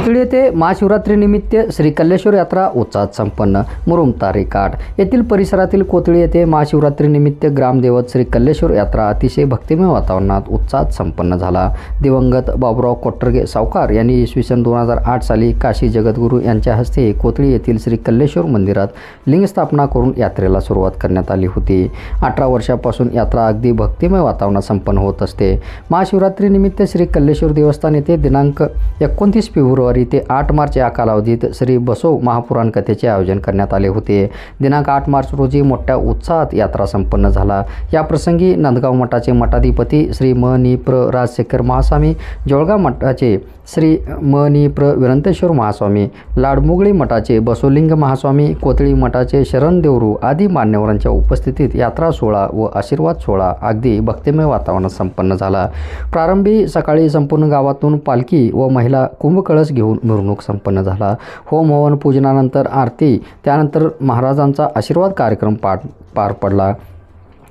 कोथळी येथे महाशिवरात्रीनिमित्त श्री कल्लेश्वर यात्रा उत्साहात संपन्न. मुरुम तारेकाठ येथील परिसरातील कोथळी येथे महाशिवरात्रीनिमित्त ग्रामदेवत श्री कल्लेश्वर यात्रा अतिशय भक्तिमय वातावरणात उत्साहात संपन्न झाला. दिवंगत बाबुराव कोटरगे सावकार यांनी इसवी सन दोन हजार आठ साली काशी जगद्गुरू यांच्या हस्ते कोथळी येथील श्री कल्लेश्वर मंदिरात लिंग स्थापना करून यात्रेला सुरुवात करण्यात आली होती. अठरा वर्षापासून यात्रा अगदी भक्तिमय वातावरणात संपन्न होत असते. महाशिवरात्रीनिमित्त श्री कल्लेश्वर देवस्थान येथे दिनांक एकोणतीस फेब्रुवारी ते आठ मार्च या कालावधीत श्री बसव महापुराण कथेचे आयोजन करण्यात आले होते. दिनांक आठ मार्च रोजी मोठ्या उत्साहात यात्रा संपन्न झाला. या प्रसंगी नंदगाव मठाचे मठाधिपती श्री म नि प्र राजशेखर महास्वामी जोळगाव मठाचे श्री म नि प्र विरंतेश्वर महास्वामी लाडमुगळी मठाचे बसोलिंग महास्वामी कोथळी मठाचे शरण देवरू आदी मान्यवरांच्या उपस्थितीत यात्रा सोहळा व आशीर्वाद सोहळा अगदी भक्तिमय वातावरणात संपन्न झाला. प्रारंभी सकाळी संपूर्ण गावातून पालखी व महिला कुंभकळस घेऊन मिरवणूक संपन्न झाला. होम हवन पूजनानंतर आरती त्यानंतर महाराजांचा आशीर्वाद कार्यक्रम पार पार पडला.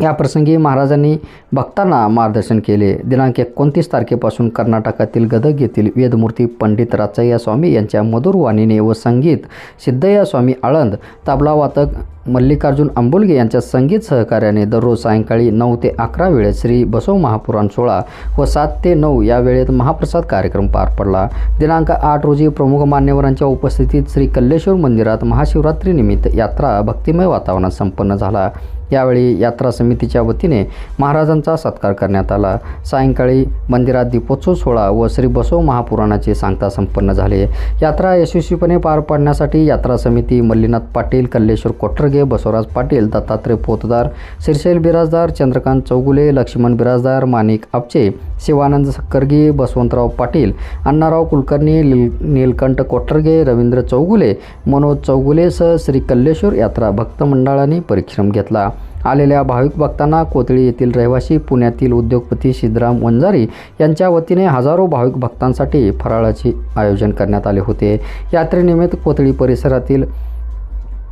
या प्रसंगी महाराजांनी भक्तांना मार्गदर्शन केले. दिनांक एकोणतीस तारखेपासून कर्नाटकातील गदग येथील वेदमूर्ती पंडित राचय्या स्वामी यांच्या मधुर वाणीने व संगीत सिद्धय्या स्वामी आळंद तबलावातक मल्लिकार्जुन आंबुलगे यांच्या संगीत सहकार्याने दररोज सायंकाळी नऊ ते अकरा वेळेत श्री बसव महापुराण सोहळा व सात ते नऊ या वेळेत महाप्रसाद कार्यक्रम पार पडला. दिनांक आठ रोजी प्रमुख मान्यवरांच्या उपस्थितीत श्री कल्लेश्वर मंदिरात महाशिवरात्रीनिमित्त यात्रा भक्तिमय वातावरणात संपन्न झाला. यावेळी यात्रा समितीच्या वतीने महाराजांचा सत्कार करण्यात आला. सायंकाळी मंदिरात दीपोत्सव सोहळा व श्री बसव महापुराणाचे सांगता संपन्न झाले. यात्रा यशस्वीपणे पार पाडण्यासाठी यात्रा समिती मल्लीनाथ पाटील कल्लेश्वर कोटरगे बसवराज पाटील दत्तात्रय पोतदार श्रीशैल बिराजदार चंद्रकांत चौगुले लक्ष्मण बिराजदार माणिक आपचे शिवानंद सक्करगी बसवंतराव पाटील अण्णाराव कुलकर्णी नील नीलकंठ कोटरगे रवींद्र चौगुले मनोज चौगुलेसह श्री कल्लेश्वर यात्रा भक्त मंडळाने परिश्रम घेतला. आलेल्या भाविक भक्तांना कोथळी येथील रहिवासी पुण्यातील उद्योगपती सिद्धराम वंजारी यांच्या वतीने हजारो भाविक भक्तांसाठी फराळाचे आयोजन करण्यात आले होते. यात्रेनिमित्त कोथळी परिसरातील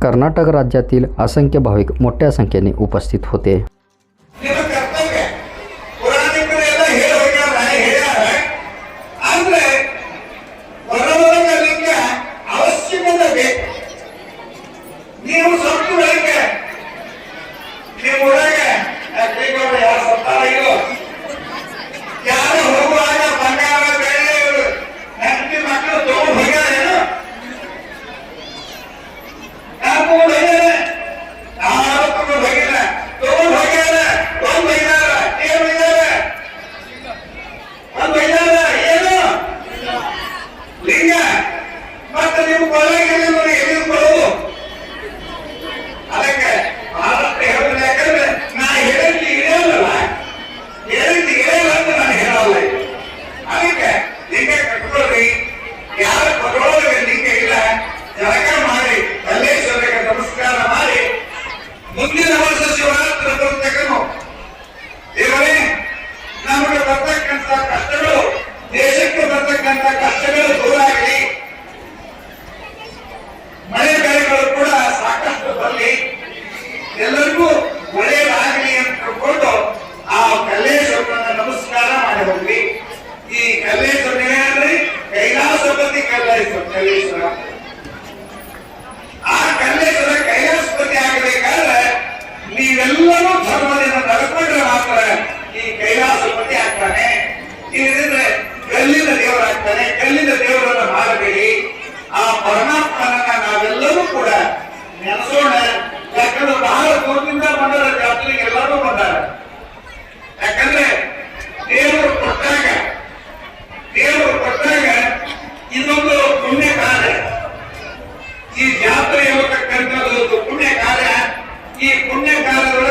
कर्नाटक राज्यातील असंख्य भाविक मोठ्या संख्येने उपस्थित होते. ಮುಂದಿನ ವರ್ಷ ಶಿವರಾತ್ರಿ ಬರ್ತಕ್ಕನು ದೇವರೇ ನಮಗೆ ಬರ್ತಕ್ಕಂಥ ಕಷ್ಟಗಳು, ದೇಶಕ್ಕೆ ಬರ್ತಕ್ಕಂಥ ಕಷ್ಟಗಳು ದೂರ ಆಗಲಿ. ಮಳೆ ಬೆಳೆಗಳು ಕೂಡ ಸಾಕಷ್ಟು ಬರಲಿ. ಎಲ್ಲರಿಗೂ ಒಳ್ಳೆಯದಾಗಲಿ ಅಂತ ತಿಳ್ಕೊಂಡು ಆ ಕಲ್ಲೇಶ್ವರನ ನಮಸ್ಕಾರ ಮಾಡಿ ಹೋಗ್ಲಿ. ಈ ಕಲ್ಲೇಶ್ವರ ಏನ್ರಿ ಕೈಲಾಸಪತಿ ಕಲ್ಲೇಶ್ವರ ಕಲ್ಲೇಶ್ವರ. ಆ ಕಲ್ಲೇಶ್ವರ ಎಲ್ಲರೂ ಧರ್ಮದಿಂದ ನಡ್ಕೊಂಡ್ರೆ ಮಾತ್ರ ಈ ಕೈಲಾಸಪತಿ ಆಗ್ತಾನೆ ಇಲ್ಲದಿದ್ರೆ ಗಲ್ಲಿನ ದೇವರಾಗ್ತಾನೆ ಕಲ್ಲಿನ ದೇವರನ್ನ ಮಾಡಬೇಡಿ ಆ ಪರಮಾತ್ಮನನ್ನ ನಾವೆಲ್ಲರೂ ಕೂಡ ನೆನೆಸೋಣ. ಯಾಕಂದ್ರೆ ಬಹಳ ದೂರದಿಂದ ಬಂದಾರ ಜಾತ್ರೆಗೆ ಎಲ್ಲರೂ ಬಂದಾರ. ಪುಣ್ಯಕಾರರೊಳಗೆ